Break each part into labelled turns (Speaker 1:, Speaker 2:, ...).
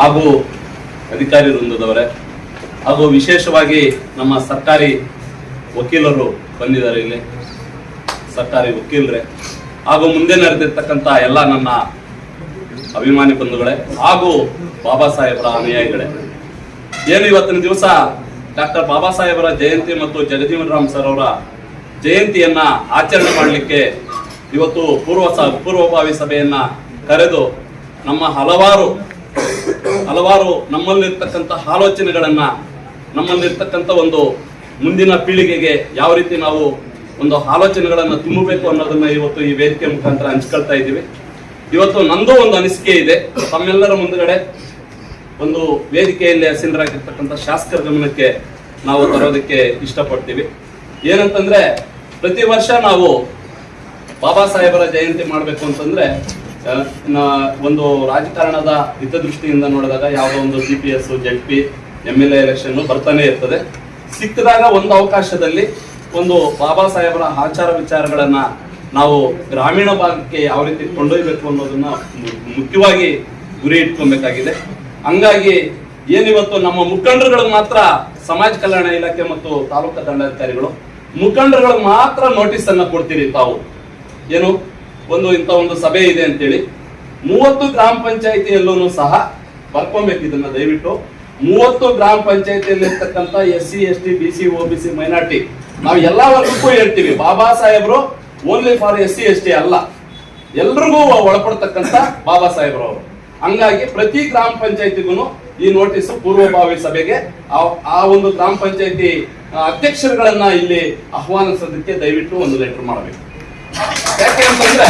Speaker 1: ಹಾಗೂ ಅಧಿಕಾರಿ ವೃಂದದವರೇ, ಹಾಗೂ ವಿಶೇಷವಾಗಿ ನಮ್ಮ ಸರ್ಕಾರಿ ವಕೀಲರು ಬಂದಿದ್ದಾರೆ ಇಲ್ಲಿ. ಸರ್ಕಾರಿ ವಕೀಲರೇ. ಹಾಗೂ ಮುಂದೆ ನಡೆದಿರ್ತಕ್ಕಂಥ ಎಲ್ಲ ನನ್ನ ಅಭಿಮಾನಿ ಬಂಧುಗಳೇ, ಹಾಗೂ ಬಾಬಾ ಸಾಹೇಬರ ಅನುಯಾಯಿಗಳೇ. ಏನು ಇವತ್ತಿನ ದಿವಸ ಡಾಕ್ಟರ್ ಬಾಬಾ ಸಾಹೇಬರ ಜಯಂತಿ ಮತ್ತು ಜಗಜೀವನ್ ರಾಮ್ ಸರ್ ಅವರ ಜಯಂತಿಯನ್ನ ಆಚರಣೆ ಮಾಡಲಿಕ್ಕೆ ಇವತ್ತು ಪೂರ್ವ ಪೂರ್ವಭಾವಿ ಸಭೆಯನ್ನ ಕರೆದು ನಮ್ಮ ಹಲವಾರು ಹಲವಾರು ನಮ್ಮಲ್ಲಿರ್ತಕ್ಕಂಥ ಆಲೋಚನೆಗಳನ್ನ, ನಮ್ಮಲ್ಲಿರ್ತಕ್ಕಂಥ ಒಂದು ಮುಂದಿನ ಪೀಳಿಗೆಗೆ ಯಾವ ರೀತಿ ನಾವು ಒಂದು ಆಲೋಚನೆಗಳನ್ನ ತುಂಬಬೇಕು ಅನ್ನೋದನ್ನ ಇವತ್ತು ಈ ವೇದಿಕೆ ಮುಖಾಂತರ ಹಂಚ್ಕೊಳ್ತಾ ಇದ್ದೀವಿ. ಇವತ್ತು ನಂದು ಒಂದು ಅನಿಸಿಕೆ ಇದೆ. ತಮ್ಮೆಲ್ಲರ ಮುಂದುಗಡೆ ಒಂದು ವೇದಿಕೆಯಲ್ಲಿ ಹಸಿನರಾಗಿರ್ತಕ್ಕಂಥ ಶಾಸಕರ ಗಮನಕ್ಕೆ ನಾವು ತರೋದಕ್ಕೆ ಇಷ್ಟಪಡ್ತೀವಿ. ಏನಂತಂದ್ರೆ, ಪ್ರತಿ ವರ್ಷ ನಾವು ಬಾಬಾ ಸಾಹೇಬರ ಜಯಂತಿ ಮಾಡಬೇಕು ಅಂತಂದ್ರೆ ಒಂದು ರಾಜಕಾರಣದ ಹಿತದೃಷ್ಟಿಯಿಂದ ನೋಡಿದಾಗ ಯಾವುದೋ ಒಂದು C P S Z P M L A election ಬರ್ತಾನೆ ಇರ್ತದೆ. ಸಿಕ್ಕಿದಾಗ ಒಂದು ಅವಕಾಶದಲ್ಲಿ ಒಂದು ಬಾಬಾ ಸಾಹೇಬರ ಆಚಾರ ವಿಚಾರಗಳನ್ನ ನಾವು ಗ್ರಾಮೀಣ ಭಾಗಕ್ಕೆ ಯಾವ ರೀತಿ ಕೊಂಡೊಯ್ಯಬೇಕು ಅನ್ನೋದನ್ನ ಮುಖ್ಯವಾಗಿ ಗುರಿ ಇಟ್ಕೊಬೇಕಾಗಿದೆ. ಹಂಗಾಗಿ ಏನಿವತ್ತು ನಮ್ಮ ಮುಖಂಡರುಗಳು ಮಾತ್ರ ಸಮಾಜ ಕಲ್ಯಾಣ ಇಲಾಖೆ ಮತ್ತು ತಾಲೂಕಾ ದಂಡಾಧಿಕಾರಿಗಳು ಮುಖಂಡರುಗಳು ಮಾತ್ರ ನೋಟಿಸ್ ಅನ್ನ ಕೊಡ್ತೀರಿ ತಾವು. ಏನು? ಒಂದು ಇಂಥ ಒಂದು ಸಭೆ ಇದೆ ಅಂತೇಳಿ ಮೂವತ್ತು ಗ್ರಾಮ ಪಂಚಾಯಿತಿಯಲ್ಲೂ ಸಹ ಬರ್ಕೊಬೇಕು ಇದನ್ನ ದಯವಿಟ್ಟು. ಮೂವತ್ತು ಗ್ರಾಮ ಪಂಚಾಯಿತಿಯಲ್ಲಿ ಇರ್ತಕ್ಕಂತ S C, S T, B C O B C, minority ನಾವು ಎಲ್ಲಾ ವರ್ಗಕ್ಕೂ ಹೇಳ್ತೀವಿ. ಬಾಬಾ ಸಾಹೇಬ್ರು only for S C, S T ಅಲ್ಲ. ಎಲ್ರಿಗೂ ಒಳಪಡ್ತಕ್ಕಂಥ ಬಾಬಾ ಸಾಹೇಬ್ರು ಸಾಹೇಬ್ರವರು ಹಂಗಾಗಿ ಪ್ರತಿ ಗ್ರಾಮ ಪಂಚಾಯತಿಗೂ ಈ ನೋಟಿಸ್ ಪೂರ್ವಭಾವಿ ಸಭೆಗೆ ಆ ಒಂದು ಗ್ರಾಮ ಪಂಚಾಯತಿ ಅಧ್ಯಕ್ಷರುಗಳನ್ನ ಇಲ್ಲಿ ಆಹ್ವಾನಿಸೋದಕ್ಕೆ ದಯವಿಟ್ಟು ಒಂದು ಲೆಟರ್ ಮಾಡಬೇಕು. ಯಾಕೆ ಅಂತಂದ್ರೆ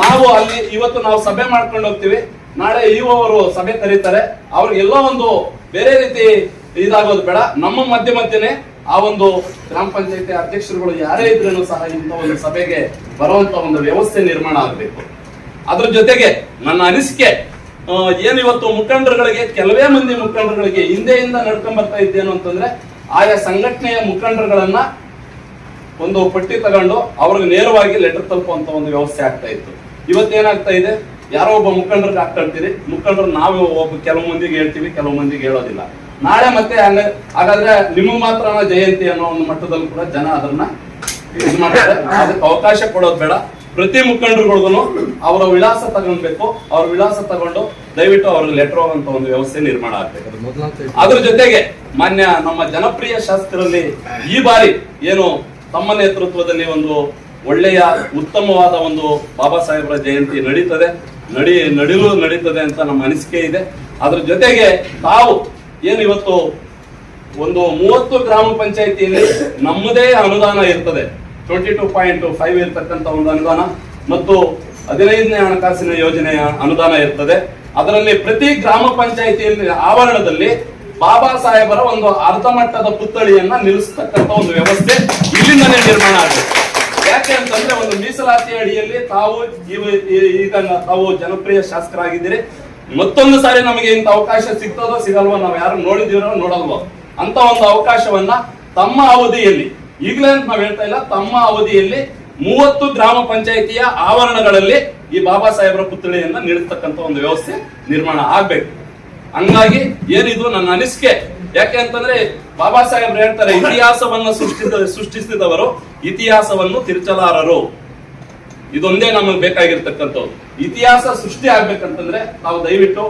Speaker 1: ನಾವು ಅಲ್ಲಿ ಇವತ್ತು ನಾವು ಸಭೆ ಮಾಡ್ಕೊಂಡು ಹೋಗ್ತೀವಿ. ನಾಳೆ ಇಒ ಅವರು ಸಭೆ ಕರೀತಾರೆ. ಅವ್ರಿಗೆಲ್ಲ ಒಂದು ಬೇರೆ ರೀತಿ ಇದಾಗೋದು ಬೇಡ. ನಮ್ಮ ಮಧ್ಯ ಮಧ್ಯನೆ ಆ ಒಂದು ಗ್ರಾಮ ಪಂಚಾಯತಿ ಅಧ್ಯಕ್ಷರುಗಳು ಯಾರೇ ಇದ್ರೂ ಸಹ ಇಂಥ ಒಂದು ಸಭೆಗೆ ಬರುವಂತ ಒಂದು ವ್ಯವಸ್ಥೆ ನಿರ್ಮಾಣ ಆಗಬೇಕು. ಅದ್ರ ಜೊತೆಗೆ ನನ್ನ ಅನಿಸಿಕೆ ಏನಿವತ್ತು ಮುಖಂಡರುಗಳಿಗೆ, ಕೆಲವೇ ಮಂದಿ ಮುಖಂಡರುಗಳಿಗೆ ಹಿಂದೆಯಿಂದ ನಡ್ಕೊಂಡ್ ಬರ್ತಾ ಇದ್ದೇನು ಅಂತಂದ್ರೆ ಆಯಾ ಸಂಘಟನೆಯ ಮುಖಂಡರುಗಳನ್ನ ಒಂದು ಪಟ್ಟಿ ತಗೊಂಡು ಅವ್ರಿಗೆ ನೇರವಾಗಿ ಲೆಟರ್ ತಲುಪುವಂತ ಒಂದು ವ್ಯವಸ್ಥೆ ಆಗ್ತಾ ಇತ್ತು. ಇವತ್ತೇನಾಗ್ತಾ ಇದೆ? ಯಾರೋ ಒಬ್ಬ ಮುಖಂಡರಿಗೆ ಇರ್ತೀರಿ ಮುಖಂಡರು ನಾವು ಒಬ್ಬ ಕೆಲವು ಮಂದಿಗೆ ಹೇಳ್ತೀವಿ ಕೆಲವು ಮಂದಿಗೆ ಹೇಳೋದಿಲ್ಲ. ನಾಳೆ ಮತ್ತೆ ಹಂಗ ಹಾಗಾದ್ರೆ ನಿಮಗೆ ಮಾತ್ರ ಜಯಂತಿ ಅನ್ನೋ ಒಂದು ಮಟ್ಟದಲ್ಲಿ ಕೂಡ ಜನ ಅದನ್ನ ಇದು ಮಾಡ್ತಾರೆ. ಅದಕ್ಕೆ ಅವಕಾಶ ಕೊಡೋದು ಬೇಡ. ಪ್ರತಿ ಮುಖಂಡರುಗಳಿಗೂ ಅವರ ವಿಳಾಸ ತಗೊಳ್ಬೇಕು ಅವ್ರ ವಿಳಾಸ ತಗೊಂಡು ದಯವಿಟ್ಟು ಅವ್ರಿಗೆ ಲೆಟರ್ ಹೋಗುವಂತ ಒಂದು ವ್ಯವಸ್ಥೆ ನಿರ್ಮಾಣ ಆಗ್ಬೇಕು. ಅದ್ರ ಜೊತೆಗೆ ಮಾನ್ಯ ನಮ್ಮ ಜನಪ್ರಿಯ ಶಾಸಕರಲ್ಲಿ ಈ ಬಾರಿ ಏನು ತಮ್ಮ ನೇತೃತ್ವದಲ್ಲಿ ಒಂದು ಒಳ್ಳೆಯ ಉತ್ತಮವಾದ ಒಂದು ಬಾಬಾ ಸಾಹೇಬರ ಜಯಂತಿ ನಡೀತದೆ. ನಡಿ, ನಡಿಲು ನಡೀತದೆ ಅಂತ ನಮ್ಮ ಅನಿಸಿಕೆ ಇದೆ. ಅದ್ರ ಜೊತೆಗೆ ತಾವು ಏನು ಇವತ್ತು ಒಂದು ಮೂವತ್ತು ಗ್ರಾಮ ಪಂಚಾಯಿತಿಯಲ್ಲಿ ನಮ್ಮದೇ ಅನುದಾನ ಇರ್ತದೆ. ಟ್ವೆಂಟಿ ಟು ಪಾಯಿಂಟ್ ಫೈವ್ ಇರ್ತಕ್ಕಂಥ ಒಂದು ಅನುದಾನ ಮತ್ತು ಹದಿನೈದನೇ ಹಣಕಾಸಿನ ಯೋಜನೆಯ ಅನುದಾನ ಇರ್ತದೆ. ಅದರಲ್ಲಿ ಪ್ರತಿ ಗ್ರಾಮ ಪಂಚಾಯಿತಿಯಲ್ಲಿ ಆವರಣದಲ್ಲಿ ಬಾಬಾ ಸಾಹೇಬರ ಒಂದು ಅರ್ಧ ಮಟ್ಟದ ಪುತ್ಥಳಿಯನ್ನ ನಿಲ್ಲಿಸ್ತಕ್ಕಂಥ ಒಂದು ವ್ಯವಸ್ಥೆ ಇಲ್ಲಿಂದನೇ ನಿರ್ಮಾಣ ಆಗಬೇಕು ಯಾಕೆ ಅಂತಂದ್ರೆ ಒಂದು ಮೀಸಲಾತಿ ಅಡಿಯಲ್ಲಿ ತಾವು ಈಗ ತಾವು ಜನಪ್ರಿಯ ಶಾಸಕರಾಗಿದ್ದೀರಿ. ಮತ್ತೊಂದು ಸಾರಿ ನಮಗೆ ಇಂಥ ಅವಕಾಶ ಸಿಗ್ತದೋ ಸಿಗಲ್ವೋ ನಾವು ಯಾರು ನೋಡಿದೀರೋ ನೋಡಲ್ವೋ ಅಂತ ಒಂದು ಅವಕಾಶವನ್ನ ತಮ್ಮ ಅವಧಿಯಲ್ಲಿ, ಈಗಲೇ ಅಂತ ನಾವು ಹೇಳ್ತಾ ಇಲ್ಲ, ತಮ್ಮ ಅವಧಿಯಲ್ಲಿ ಮೂವತ್ತು ಗ್ರಾಮ ಪಂಚಾಯಿತಿಯ ಆವರಣಗಳಲ್ಲಿ ಈ ಬಾಬಾ ಸಾಹೇಬರ ಪುತ್ಥಳಿಯನ್ನ ನೀಡತಕ್ಕಂಥ ಒಂದು ವ್ಯವಸ್ಥೆ ನಿರ್ಮಾಣ ಆಗ್ಬೇಕು. ಹಂಗಾಗಿ ಏನಿದು ನನ್ನ ಅನಿಸಿಕೆ? ಯಾಕೆ ಅಂತಂದ್ರೆ ಬಾಬಾ ಸಾಹೇಬ್ರು ಹೇಳ್ತಾರೆ, ಇತಿಹಾಸವನ್ನ ಸೃಷ್ಟಿಸಿದ ಸೃಷ್ಟಿಸಿದವರು ಇತಿಹಾಸವನ್ನು ತಿರುಚಲಾರರು. ಇದೊಂದೇ ನಮಗೆ ಬೇಕಾಗಿರ್ತಕ್ಕಂಥದ್ದು. ಇತಿಹಾಸ ಸೃಷ್ಟಿ ಆಗ್ಬೇಕಂತಂದ್ರೆ ತಾವು ದಯವಿಟ್ಟು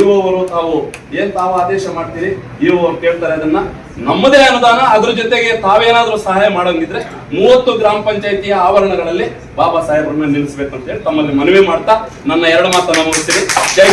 Speaker 1: ಇವರು ತಾವು ಏನ್ ತಾವು ಆದೇಶ ಮಾಡ್ತೀರಿ ಇವು ಕೇಳ್ತಾರೆ ಅದನ್ನ. ನಮ್ಮದೇ ಅನುದಾನ, ಅದ್ರ ಜೊತೆಗೆ ತಾವೇನಾದ್ರೂ ಸಹಾಯ ಮಾಡಂಗಿದ್ರೆ ಮೂವತ್ತು ಗ್ರಾಮ ಪಂಚಾಯಿತಿಯ ಆವರಣಗಳಲ್ಲಿ ಬಾಬಾ ಸಾಹೇಬ್ರನ್ನ ನಿಲ್ಲಿಸ್ಬೇಕು ಅಂತ ಹೇಳಿ ತಮ್ಮಲ್ಲಿ ಮನವಿ ಮಾಡ್ತಾ ನನ್ನ ಎರಡು ಮಾತನ್ನ ಮುಗಿಸ್ತೀನಿ. ಜೈ